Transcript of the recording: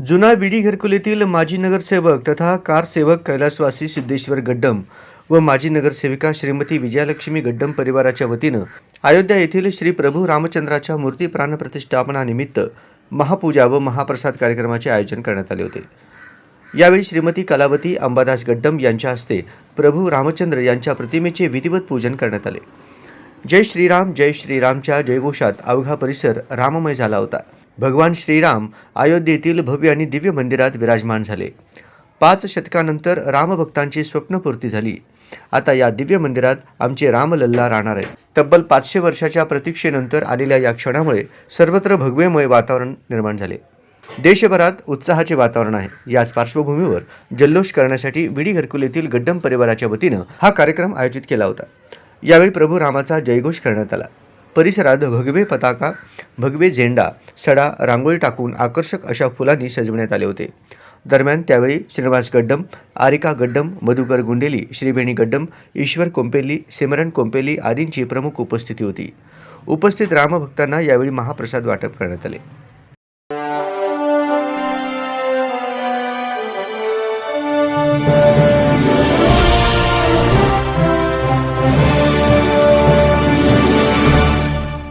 जुना विडी घरकुलीतील माजी नगरसेवक तथा कारसेवक कैलासवासी सिद्धेश्वर गड्डम व माजी नगरसेविका श्रीमती विजयालक्ष्मी गड्डम परिवाराच्या वतीनं अयोध्या येथील श्री प्रभू रामचंद्राच्या मूर्ती प्राणप्रतिष्ठापनानिमित्त महापूजा व महाप्रसाद कार्यक्रमाचे आयोजन करण्यात आले होते. यावेळी श्रीमती कलावती अंबादास गड्डम यांच्या हस्ते प्रभू रामचंद्र यांच्या प्रतिमेचे विधिवत पूजन करण्यात आले. जय श्रीराम जय श्रीरामच्या जयघोषात अवघा परिसर राममय झाला होता. भगवान श्रीराम अयोध्येतील भव्य आणि दिव्य मंदिरात विराजमान झाले. पाच शतकानंतर रामभक्तांची स्वप्नपूर्ती झाली. आता या दिव्य मंदिरात आमचे रामलल्ला राहणार आहे तब्बल पाचशे वर्षाच्या प्रतीक्षेनंतर आलेल्या या क्षणामुळे सर्वत्र भगवेमय वातावरण निर्माण झाले. देशभरात उत्साहाचे वातावरण आहे. याच पार्श्वभूमीवर जल्लोष करण्यासाठी विडी घरकुल गड्डम परिवाराच्या वतीनं हा कार्यक्रम आयोजित केला होता. यावेळी प्रभू रामाचा जयघोष करण्यात आला. परिसरात भगवे पताका भगवे झेंडा सडा रांगोळी टाकून आकर्षक अशा फुलांनी सजवण्यात आले होते. दरम्यान त्यावेळी श्रीनिवास गड्डम आरिका गड्डम मधुकर गुंडेली श्रीवेणी गड्डम ईश्वर कोंपेली सिमरन कोंपेली आदींची प्रमुख उपस्थिती होती. उपस्थित रामभक्तांना यावेळी महाप्रसाद वाटप करण्यात आले.